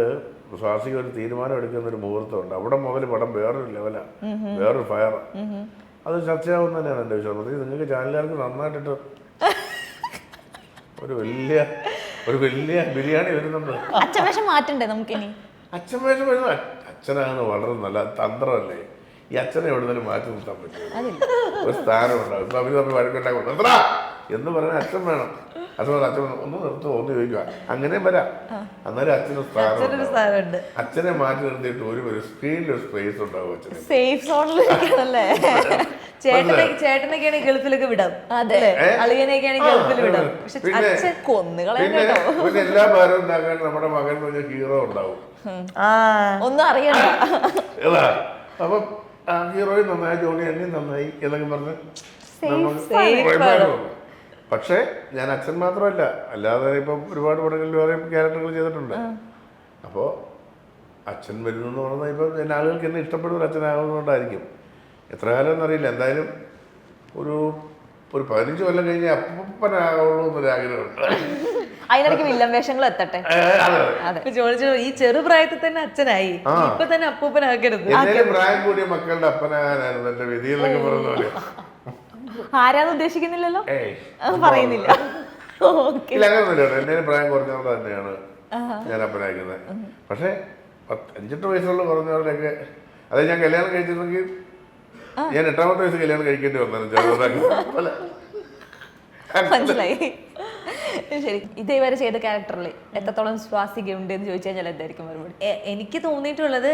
S1: സ്വാസിക ഒരു തീരുമാനം എടുക്കുന്ന ഒരു മുഹൂർത്തമുണ്ട്. അവിടെ മുതൽ പടം വേറൊരു ലെവലാണ് വേറൊരു ഫയർ അത് ചർച്ചയാവുന്ന തന്നെയാണ് എന്റെ വിശ്വാസം നിങ്ങൾക്ക് ചാനലുകാർക്ക് നന്നായിട്ടിട്ട് ഒരു വലിയ ഒരു വലിയ ബിരിയാണി വരുന്നുണ്ട്.
S3: അച്ഛവേഷം മാറ്റണ്ടേ നമുക്കിനി?
S1: വരുന്ന അച്ഛനാണ് വളരെ നല്ല തന്ത്രമല്ലേ? ഈ അച്ഛനെ എവിടുന്നാലും മാറ്റി നിർത്താൻ പറ്റും ഒരു സ്ഥാനം ഉണ്ടാവും ഇപ്പൊ അവർ തമ്മിൽ വഴക്കുണ്ടാകും എന്ന് പറഞ്ഞാൽ അച്ഛൻ വേണം. അതുപോലെ അച്ഛൻ ഒന്ന് നിർത്തുമോ ഒന്ന് ചോദിക്കുക അങ്ങനെ വരാം. അന്നേരം അച്ഛന് സ്ഥാനം
S2: സ്ഥാനമുണ്ട്.
S1: അച്ഛനെ മാറ്റി നിർത്തിയിട്ട് ഒരു ഒരു സ്ക്രീനിൽ ഒരു സ്പേസ് ഉണ്ടാവും അച്ഛന്.
S3: സേഫ് സോണിലേ
S2: ചേട്ടനെ ചേട്ടനൊക്കെയാണ് ഗൾഫിലൊക്കെ വിടാം.
S3: അതെ.
S2: അല്ലേ? അളിയനെയൊക്കെയാണ് ഗൾഫിൽ വിടാം. പക്ഷെ അച്ഛൻ
S3: കൊന്നുകളയാൻ കേട്ടോ.
S1: എല്ലാ ഭാരവും ഉണ്ടാക്കാൻ നമ്മുടെ മകൻ പറഞ്ഞ ഹീറോ ഉണ്ടാവും.
S2: ആ.
S3: ഒന്നും അറിയണ്ട.
S1: അപ്പൊ ഹീറോയും നന്നായി ജോണി എന്നെയും നന്നായി എന്നൊക്കെ പറഞ്ഞ് കുഴപ്പമില്ല. പക്ഷേ ഞാൻ അച്ഛൻ മാത്രമല്ല. അല്ലാതെ ഇപ്പം ഒരുപാട് പടങ്ങളിൽ വേറെ ക്യാരക്ടറുകൾ ചെയ്തിട്ടുണ്ട്. അപ്പോൾ അച്ഛൻ വരുന്നു എന്ന് പറഞ്ഞാൽ ഇപ്പം എന്നെ ആളുകൾക്ക് എന്നെ ഇഷ്ടപ്പെടുന്ന അച്ഛനാകുന്നതുകൊണ്ടായിരിക്കും. എത്ര കാലം എന്നറിയില്ല എന്തായാലും ഒരു ഒരു പതിനഞ്ച് കൊല്ലം കഴിഞ്ഞ് അപ്പനാകുള്ളൂ എന്നൊരു ആഗ്രഹമുണ്ട്.
S3: അതിനിടയ്ക്ക് വില്ലൻ വേഷങ്ങൾ എത്തട്ടെ?
S2: ഈ ചെറുപ്രായത്തിൽ തന്നെ അച്ഛനായി. ഇപ്പൊ തന്നെ അപ്പൂപ്പനാക്കരുത്.
S1: പ്രായം കൂടിയ മക്കളുടെ അപ്പനാകാനായിരുന്നു എന്റെ വിധി എന്നൊക്കെ പറഞ്ഞ പോലെ.
S3: ആരാന്ന് ഉദ്ദേശിക്കുന്നില്ലല്ലോ? പറയുന്നില്ല.
S1: ഇല്ല അങ്ങനൊന്നുമില്ല. എന്നേലും പ്രായം കുറഞ്ഞവർ തന്നെയാണ് ഞാൻ അപ്പനാക്കുന്നത് പക്ഷേ അഞ്ചെട്ട് വയസ്സുള്ള കുറഞ്ഞവരുടെയൊക്കെ. അത് ഞാൻ കല്യാണം കഴിച്ചിട്ടുണ്ടെങ്കിൽ ഞാൻ എട്ടാമത്തെ വയസ്സ് കല്യാണം കഴിക്കേണ്ടി വന്നു ചെറുതാക്കി.
S3: മനസ്സിലായി. ശരി. ഇതേവരെ ചെയ്ത ക്യാരക്ടറിൽ എത്രത്തോളം സ്വാസികയുണ്ട് എന്ന് ചോദിച്ചു കഴിഞ്ഞാൽ എന്തായിരിക്കും മറുപടി?
S2: എനിക്ക് തോന്നിയിട്ടുള്ളത്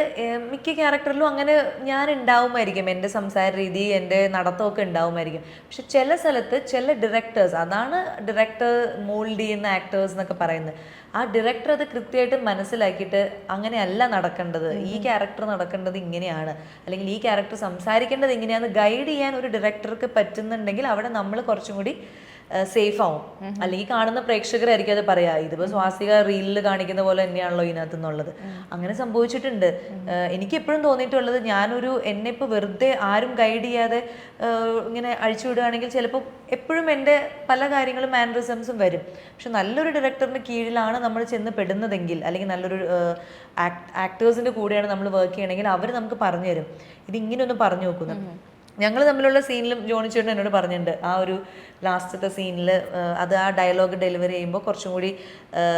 S2: മിക്ക ക്യാരക്ടറിലും അങ്ങനെ ഞാൻ ഉണ്ടാവുമായിരിക്കും എന്റെ സംസാര രീതി എന്റെ നടത്തമൊക്കെ ഉണ്ടാവുമായിരിക്കും. പക്ഷെ ചില സ്ഥലത്ത് ചില ഡിറക്ടേഴ്സ് അതാണ് ഡിറക്ടർ മോൾഡ് ചെയ്യുന്ന ആക്ടേഴ്സ് എന്നൊക്കെ പറയുന്നത്. ആ ഡിറക്ടർ അത് കൃത്യമായിട്ട് മനസ്സിലാക്കിയിട്ട് അങ്ങനെയല്ല നടക്കേണ്ടത്. ഈ ക്യാരക്ടർ നടക്കേണ്ടത് ഇങ്ങനെയാണ്. അല്ലെങ്കിൽ ഈ ക്യാരക്ടർ സംസാരിക്കേണ്ടത് ഇങ്ങനെയാണെന്ന് ഗൈഡ് ചെയ്യാൻ ഒരു ഡയറക്ടർക്ക് പറ്റുന്നുണ്ടെങ്കിൽ അവിടെ നമ്മൾ കുറച്ചും കൂടി സേഫ് ആവും. അല്ലെങ്കിൽ കാണുന്ന പ്രേക്ഷകരായിരിക്കും അത് പറയാ ഇതിപ്പോ സ്വാസിക റീലിൽ കാണിക്കുന്ന പോലെ തന്നെയാണല്ലോ ഇതിനകത്ത് നിന്നുള്ളത് അങ്ങനെ സംഭവിച്ചിട്ടുണ്ട്. എനിക്ക് എപ്പോഴും തോന്നിയിട്ടുള്ളത് ഞാനൊരു എന്നെ ഇപ്പോൾ വെറുതെ ആരും ഗൈഡ് ചെയ്യാതെ ഇങ്ങനെ അഴിച്ചു വിടുകയാണെങ്കിൽ ചിലപ്പോൾ എപ്പോഴും എന്റെ പല കാര്യങ്ങളും മാനറിസംസും വരും. പക്ഷെ നല്ലൊരു ഡയറക്ടറിന്റെ കീഴിലാണ് നമ്മൾ ചെന്ന് പെടുന്നതെങ്കിൽ അല്ലെങ്കിൽ നല്ലൊരു ആക്ടേഴ്സിന്റെ കൂടെയാണ് നമ്മൾ വർക്ക് ചെയ്യണമെങ്കിൽ അവർ നമുക്ക് പറഞ്ഞു തരും ഇത് ഇങ്ങനെ ഒന്ന് പറഞ്ഞു നോക്കുന്നു ഞങ്ങൾ തമ്മിലുള്ള സീനിലും ജോണി ചേട്ടൻ എന്നോട് പറഞ്ഞിട്ടുണ്ട് ആ ഒരു ലാസ്റ്റത്തെ സീനിൽ അത് ആ ഡയലോഗ് ഡെലിവറി ചെയ്യുമ്പോൾ കുറച്ചും കൂടി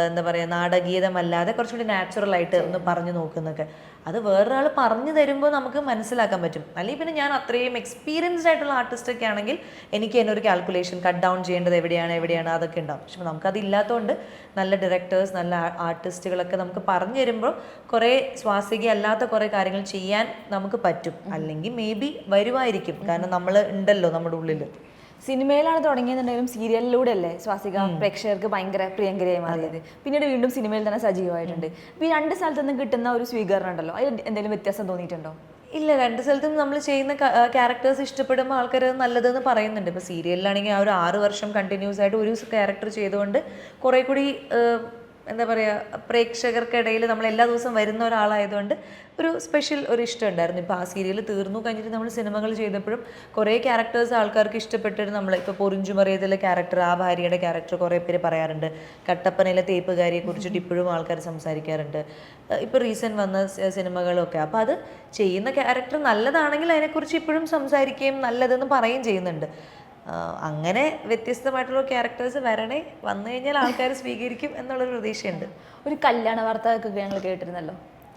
S2: എന്താ പറയുക നാടകീയതമല്ലാതെ കുറച്ചും കൂടി നാച്ചുറൽ ആയിട്ട് ഒന്ന് പറഞ്ഞു നോക്കുന്നൊക്കെ. അത് വേറൊരാൾ പറഞ്ഞു തരുമ്പോൾ നമുക്ക് മനസ്സിലാക്കാൻ പറ്റും. അല്ലെങ്കിൽ പിന്നെ ഞാൻ അത്രയും എക്സ്പീരിയൻസ്ഡ് ആയിട്ടുള്ള ആർട്ടിസ്റ്റ് ഒക്കെ ആണെങ്കിൽ എനിക്ക് തന്നെ ഒരു കാൽക്കുലേഷൻ കട്ട് ഡൗൺ ചെയ്യേണ്ടത് എവിടെയാണ് എവിടെയാണ് അതൊക്കെ ഉണ്ടാവും. പക്ഷെ നമുക്കത് ഇല്ലാത്തതുകൊണ്ട് നല്ല ഡയറക്ടേഴ്സ് നല്ല ആർട്ടിസ്റ്റുകളൊക്കെ നമുക്ക് പറഞ്ഞു തരുമ്പോൾ കുറേ സ്വാസിക അല്ലാത്ത കുറേ കാര്യങ്ങൾ ചെയ്യാൻ നമുക്ക് പറ്റും. അല്ലെങ്കിൽ മേ ബി വരുമായിരിക്കും കാരണം നമ്മൾ ഉണ്ടല്ലോ നമ്മുടെ ഉള്ളിൽ
S3: സിനിമയിലാണ് തുടങ്ങിയെന്നുണ്ടെങ്കിലും സീരിയലിലൂടെ അല്ലേ സ്വാസിക പ്രേക്ഷകർക്ക് ഭയങ്കര പ്രിയങ്കരിയായി മാറിയത്. പിന്നീട് വീണ്ടും സിനിമയിൽ തന്നെ സജീവമായിട്ടുണ്ട്. ഇപ്പൊ ഈ രണ്ട് സ്ഥലത്തു നിന്ന് കിട്ടുന്ന ഒരു സ്വീകരണം ഉണ്ടല്ലോ അതിൽ എന്തെങ്കിലും വ്യത്യാസം തോന്നിയിട്ടുണ്ടോ?
S2: ഇല്ല രണ്ട് സ്ഥലത്തും നമ്മൾ ചെയ്യുന്ന ക്യാരക്ടേഴ്സ് ഇഷ്ടപ്പെടുമ്പോൾ ആൾക്കാർ നല്ലതെന്ന് പറയുന്നുണ്ട്. ഇപ്പോൾ സീരിയലിലാണെങ്കിൽ ആ ഒരു ആറ് വർഷം കണ്ടിന്യൂസ് ആയിട്ട് ഒരു ക്യാരക്ടർ ചെയ്തുകൊണ്ട് കുറേ കൂടി എന്താ പറയുക പ്രേക്ഷകർക്കിടയിൽ നമ്മൾ എല്ലാ ദിവസവും വരുന്ന ഒരാളായതുകൊണ്ട് ഒരു സ്പെഷ്യൽ ഒരു ഇഷ്ടം ഉണ്ടായിരുന്നു. ഇപ്പോൾ ആ സീരിയൽ തീർന്നു കഴിഞ്ഞിട്ട് നമ്മൾ സിനിമകൾ ചെയ്തപ്പോഴും കുറേ ക്യാരക്ടേഴ്സ് ആൾക്കാർക്ക് ഇഷ്ടപ്പെട്ടിട്ട് നമ്മൾ ഇപ്പോൾ പൊറിഞ്ചുമറിയതിലെ ക്യാരക്ടർ ആ ഭാര്യയുടെ ക്യാരക്ടർ കുറേ പേര് പറയാറുണ്ട്. കട്ടപ്പനയിലെ തേപ്പുകാരിയെ കുറിച്ചിട്ട് ഇപ്പോഴും ആൾക്കാർ സംസാരിക്കാറുണ്ട്. ഇപ്പോൾ റീസെന്റ് വന്ന സിനിമകളൊക്കെ. അപ്പോൾ അത് ചെയ്യുന്ന ക്യാരക്ടർ നല്ലതാണെങ്കിൽ അതിനെക്കുറിച്ച് ഇപ്പോഴും സംസാരിക്കുകയും നല്ലതെന്ന് പറയുകയും ചെയ്യുന്നുണ്ട്. അങ്ങനെ വ്യത്യസ്തമായിട്ടുള്ള ക്യാരക്ടേഴ്സ് വരണേ വന്നു കഴിഞ്ഞാൽ ആൾക്കാർ സ്വീകരിക്കും എന്നുള്ളൊരു പ്രതീക്ഷയുണ്ട്.
S3: ഒരു കല്യാണ വാർത്ത ഒക്കെ ഞങ്ങൾ കേട്ടിരുന്നല്ലോ.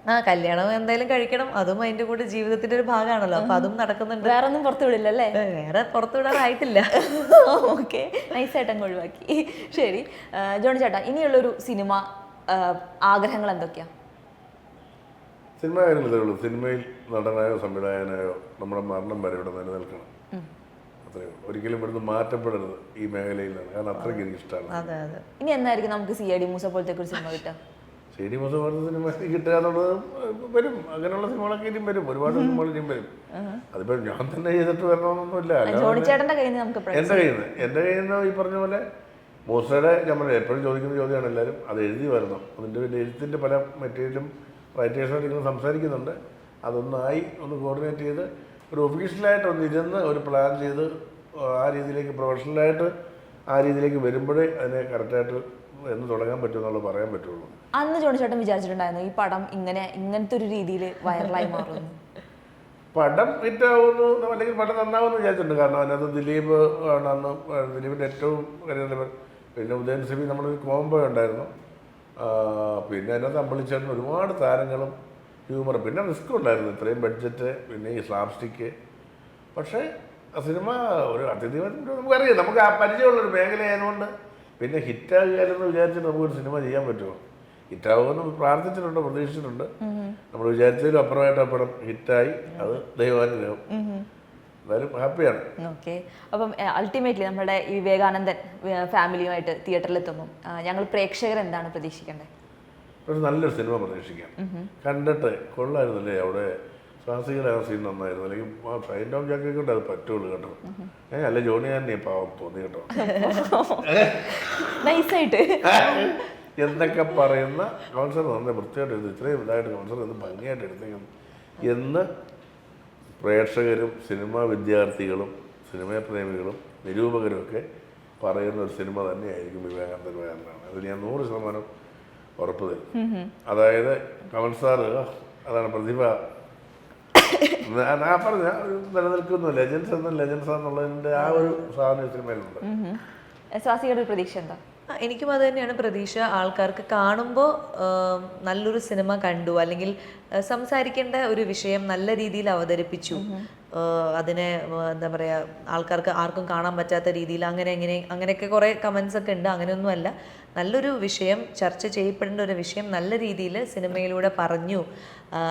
S2: ആ കല്യാണം എന്തായാലും കഴിക്കണം. അതും അതിന്റെ കൂടെ ജീവിതത്തിന്റെ ഒരു ഭാഗമാണല്ലോ. അപ്പൊ അതും നടക്കുന്നുണ്ട്.
S3: വേറെ ഒന്നും പുറത്തു വിടില്ലല്ലേ?
S2: വേറെ പുറത്തു വിടാറായിട്ടില്ല.
S3: ഓക്കെ. നൈസായിട്ട് അങ്ങ് ഒഴിവാക്കി. ശരി. ജോണി ചേട്ടാ ഇനിയുള്ളൊരു സിനിമ ആഗ്രഹങ്ങൾ എന്തൊക്കെയാ?
S1: സിനിമ കാര്യമില്ല ഉള്ളൂ. സിനിമയിൽ നടനായോ സംവിധായകനായോ നമ്മുടെ മരണം വരെ ഇവിടെ നിലനിൽക്കണം. അത്രയും ഒരിക്കലും ഇവിടുന്ന് മാറ്റപ്പെടരുത് ഈ മേഖലയിൽ നിന്ന്. കാരണം അത്രയ്ക്ക് എനിക്ക് ഇഷ്ടമാണ്.
S2: അതെ
S3: ഇനി എന്നായിരിക്കും നമുക്ക് സി ഐ ഡി മൂസ പോലത്തെ ഒരു സിനിമ കിട്ടുക?
S1: ഡി മൂസ പോലത്തെ സിനിമ കിട്ടുക എന്നുള്ളത് വരും. അങ്ങനെയുള്ള സിനിമകളൊക്കെ ഇനിയും വരും. ഒരുപാട് സിനിമകൾ ഇനിയും വരും. അതിപ്പോൾ ഞാൻ തന്നെ ചെയ്തിട്ട് വരണമെന്നൊന്നുമില്ല. അല്ലാതെ
S3: ചേട്ടന്റെ കയ്യിൽ നിന്ന് നമുക്ക്
S1: എന്റെ കയ്യിൽ നിന്ന്. എന്റെ കയ്യിൽ നിന്ന് ഈ പറഞ്ഞ പോലെ മൂസയുടെ നമ്മൾ എപ്പോഴും ചോദിക്കുന്ന ചോദ്യമാണ് എല്ലാവരും. അത് എഴുതി വരണം. അതിന്റെ പിന്നെ എഴുത്തിന്റെ പല മെറ്റീരിയലും റൈറ്റേഴ്സായിട്ട് ഇങ്ങനെ സംസാരിക്കുന്നുണ്ട്. അതൊന്നായി ഒന്ന് കോർഡിനേറ്റ് ചെയ്ത് ഒരു ഒഫീഷ്യലായിട്ട് ഒന്ന് ഇരുന്ന് ഒരു പ്ലാൻ ചെയ്ത് ആ രീതിയിലേക്ക് പ്രൊഫഷണലായിട്ട് ആ രീതിയിലേക്ക് വരുമ്പോഴേ അതിനെ കറക്റ്റായിട്ട് എന്ന് തുടങ്ങാൻ പറ്റുമെന്നുള്ളത് പറയാൻ പറ്റുള്ളൂ.
S3: അന്ന് ജോണിച്ചേട്ടൻ വിചാരിച്ചിട്ടുണ്ടായിരുന്നു ഈ പടം ഇങ്ങനെ ഇങ്ങനത്തെ ഒരു രീതിയിൽ വൈറലായി മാറുന്നു
S1: പടം ഹിറ്റാവുന്നു അല്ലെങ്കിൽ പടം നന്നാവുമെന്ന് വിചാരിച്ചിട്ടുണ്ട്. കാരണം അതിനകത്ത് ദിലീപ് ആണ് അന്ന് ദിലീപിന്റെ ഏറ്റവും പിന്നെ ഉദയൻ സിബി നമ്മളൊരു കോമ്പോ ഉണ്ടായിരുന്നു. പിന്നെ അതിനകത്ത് അമ്പളിച്ചേട്ടൻ ഒരുപാട് താരങ്ങളും ഹ്യൂമർ പിന്നെ റിസ്ക് ഉണ്ടായിരുന്നു. ഇത്രയും ബഡ്ജറ്റ് പിന്നെ ഈ സ്ലാബ്സ്റ്റിക്ക് പക്ഷേ ആ സിനിമ ഒരു അതിഥി നമുക്കറിയാം. നമുക്ക് ആ പരിചയമുള്ളൊരു മേഖലയായതുകൊണ്ട് പിന്നെ ഹിറ്റാകുകയെന്ന് വിചാരിച്ചിട്ട് നമുക്കൊരു സിനിമ ചെയ്യാൻ പറ്റുമോ? ഹിറ്റാകുമെന്ന് പ്രാർത്ഥിച്ചിട്ടുണ്ട് പ്രതീക്ഷിച്ചിട്ടുണ്ട്. നമ്മൾ വിചാരിച്ചതിലും അപ്പുറമായിട്ട് അപ്പുറം പടം ഹിറ്റായി അത് ദൈവാനുഗ്രഹം എന്തായാലും ഹാപ്പിയാണ്
S3: ഓക്കെ. അപ്പം അൾട്ടിമേറ്റ്ലി നമ്മുടെ ഈ വിവേകാനന്ദൻ ഫാമിലിയുമായിട്ട് തിയേറ്ററിൽ എത്തുമ്പം ഞങ്ങൾ പ്രേക്ഷകർ എന്താണ് പ്രതീക്ഷിക്കേണ്ടത്?
S1: ഒരു നല്ലൊരു സിനിമ പ്രതീക്ഷിക്കാം. കണ്ടിട്ട് കൊള്ളായിരുന്നല്ലേ അവിടെ? സ്വാസികളുടെ ആ സീൻ നന്നായിരുന്നു. അല്ലെങ്കിൽ ആ ഫൈൻഡ് ഓഫ് ജാക്കി കൊണ്ട് അത് പറ്റുള്ളൂ കേട്ടോ. ഏ അല്ല ജോണി തന്നെ പാവം തോന്നി കേട്ടോ.
S3: നൈസായിട്ട്
S1: എന്നൊക്കെ പറയുന്ന കൗൺസർ നന്നായി വൃത്തിയായിട്ട് എടുത്ത് ഇത്രയും ഇതായിട്ട് കൗൺസർ എന്ത് ഭംഗിയായിട്ട് എടുത്തേക്കുന്നു. എന്ന് പ്രേക്ഷകരും സിനിമാ വിദ്യാർത്ഥികളും സിനിമാ പ്രേമികളും നിരൂപകരും ഒക്കെ പറയുന്ന ഒരു സിനിമ തന്നെയായിരിക്കും വിവേകാനന്ദ വേദനാണ് അതിൽ ഞാൻ നൂറ് ശതമാനം ഉറപ്പ് തരും. അതായത് കമൽ സാറ് അതാണ് പ്രതിഭ. ഞാൻ ആ പറഞ്ഞ നിലനിൽക്കുന്നു ലെജൻസ് എന്ന ലെജൻസ് എന്നുള്ളതിന്റെ ആ ഒരു സാധനം സിനിമയിലുണ്ട്.
S3: സ്വാസികയുടെ പ്രതീക്ഷ എന്താ?
S2: എനിക്കും അത് തന്നെയാണ് പ്രതീക്ഷ. ആൾക്കാർക്ക് കാണുമ്പോൾ നല്ലൊരു സിനിമ കണ്ടു. അല്ലെങ്കിൽ സംസാരിക്കേണ്ട ഒരു വിഷയം നല്ല രീതിയിൽ അവതരിപ്പിച്ചു. അതിനെ എന്താ പറയുക ആൾക്കാർക്ക് ആർക്കും കാണാൻ പറ്റാത്ത രീതിയിൽ അങ്ങനെ എങ്ങനെ അങ്ങനെയൊക്കെ കുറേ കമൻസ് ഒക്കെ ഉണ്ട്. അങ്ങനെയൊന്നുമല്ല. നല്ലൊരു വിഷയം ചർച്ച ചെയ്യപ്പെടേണ്ട ഒരു വിഷയം നല്ല രീതിയിൽ സിനിമയിലൂടെ പറഞ്ഞു.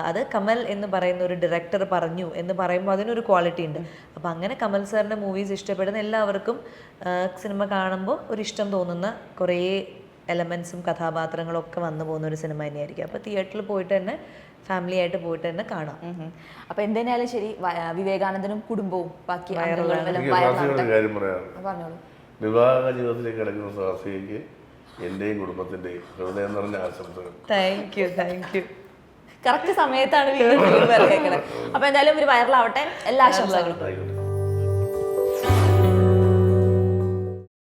S2: അത് കമൽ എന്ന് പറയുന്ന ഒരു ഡയറക്ടർ പറഞ്ഞു എന്ന് പറയുമ്പോൾ അതിനൊരു ക്വാളിറ്റി ഉണ്ട്. അപ്പോൾ അങ്ങനെ കമൽ സാറിന്റെ മൂവീസ് ഇഷ്ടപ്പെടുന്ന എല്ലാവർക്കും സിനിമ കാണുമ്പോൾ ഒരു ഇഷ്ടം തോന്നുന്ന കുറേ എലമെൻസും കഥാപാത്രങ്ങളും ഒക്കെ വന്നു പോകുന്ന ഒരു സിനിമ തന്നെയായിരിക്കും. അപ്പോൾ തിയേറ്ററിൽ പോയിട്ട് തന്നെ ഫാമിലി ആയിട്ട് പോയിട്ട് തന്നെ കാണാം.
S3: അപ്പൊ എന്തിനായാലും ശരി വിവേകാനന്ദനും കുടുംബവും ബാക്കി പറഞ്ഞോളൂ.
S1: വിവാഹ ജീവിതത്തിലേക്ക് കിടക്കുന്ന സ്വാസികയ്ക്ക് എന്റെയും കുടുംബത്തിന്റെയും ഹൃദയം നിറഞ്ഞ ആശംസകൾ.
S2: Thank you thank you
S3: correct സമയത്താണ് വീണ്ടും. അപ്പൊ എന്തായാലും ഒരു വൈറലാവട്ടെ എല്ലാ ആശംസകളും.